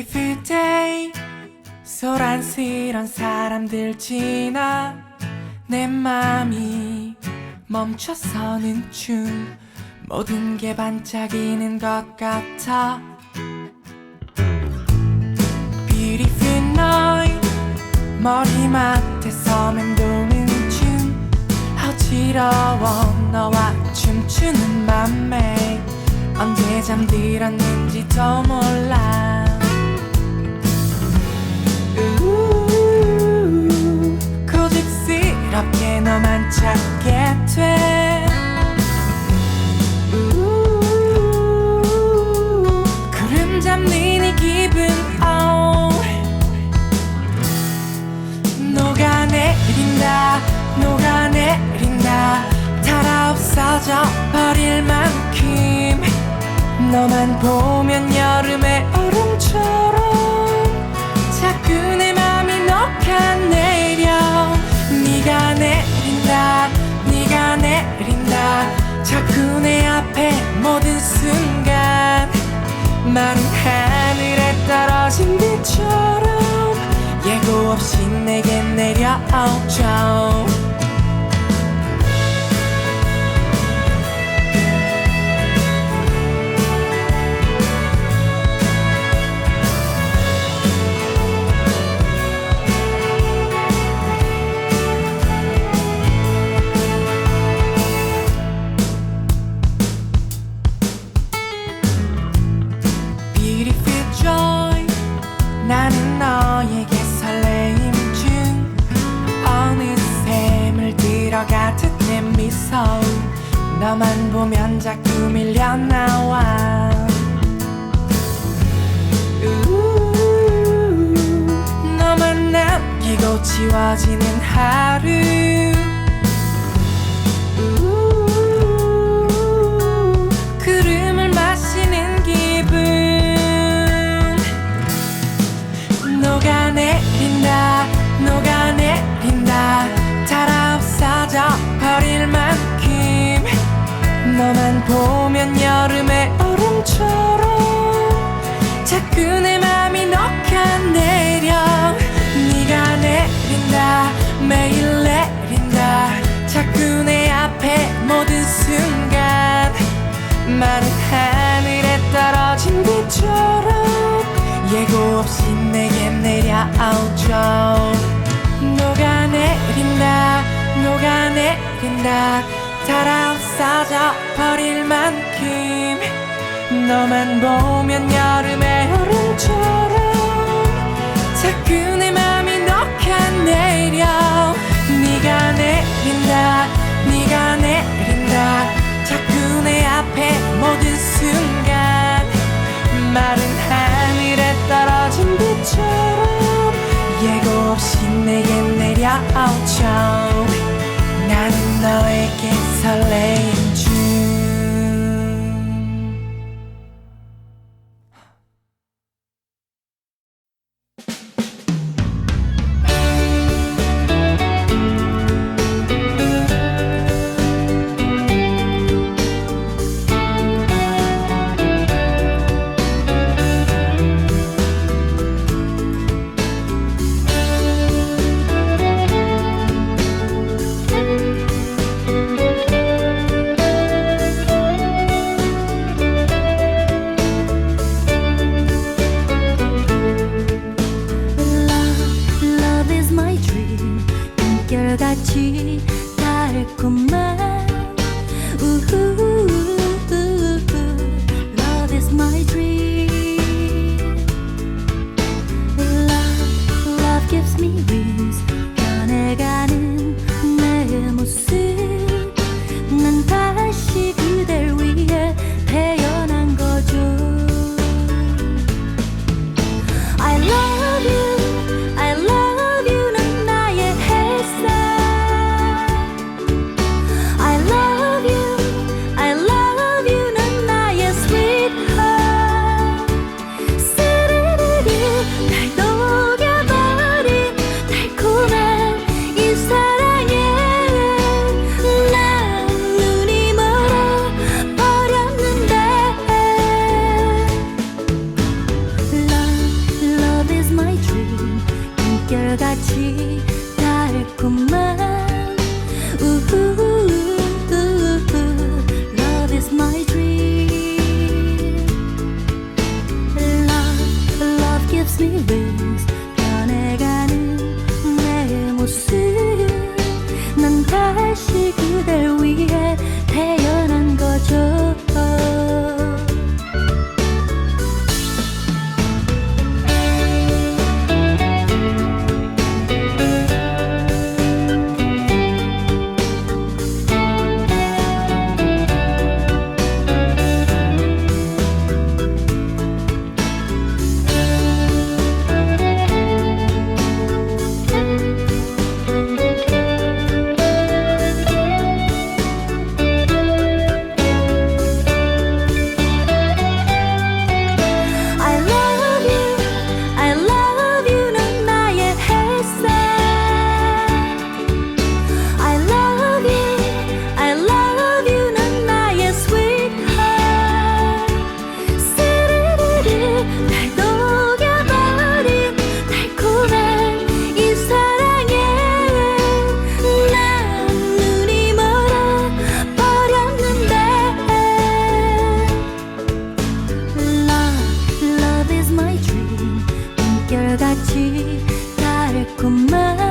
Beautiful day 소란스런 사람들 지나 내 맘이 멈춰서는 중 모든 게 반짝이는 것 같아. Beautiful night 머리맡에서 맴도는 춤 어지러워 너와 춤추는 맘에 언제 잠들었는지도 몰라 고집스럽게 너만 찾게 돼. 구름 잡는 이 기분 oh. 녹아내린다 녹아내린다. 달아 없어져 버릴 만큼 너만 보면 여름의 얼음처럼 자꾸 내 맘이 녹아내려 네가 내린다 네가 내린다. 자꾸 내 앞에 모든 순간 마른 하늘에 떨어진 비처럼 예고 없이 내게 내려오죠 만 보면 자꾸 밀려나와. 너만 남기고 지워지는 하루 보면 여름의 얼음처럼 자꾸 내 맘이 녹아내려. 네가 내린다 매일 내린다. 자꾸 내 앞에 모든 순간 마른 하늘에 떨어진 비처럼 예고 없이 내게 내려오죠. 녹아내린다 녹아내린다 달아 없어져 버릴 만큼 너만 보면 여름의 여름처럼 자꾸 내 맘이 녹아 내려 네가 내린다 네가 내린다. 자꾸 내 앞에 모든 순간 마른 하늘에 떨어진 비처럼 예고 없이 내게 내려오죠 한결같이 달콤한 우후 Love is my dream. Love, love gives me real 물결같이 달콤한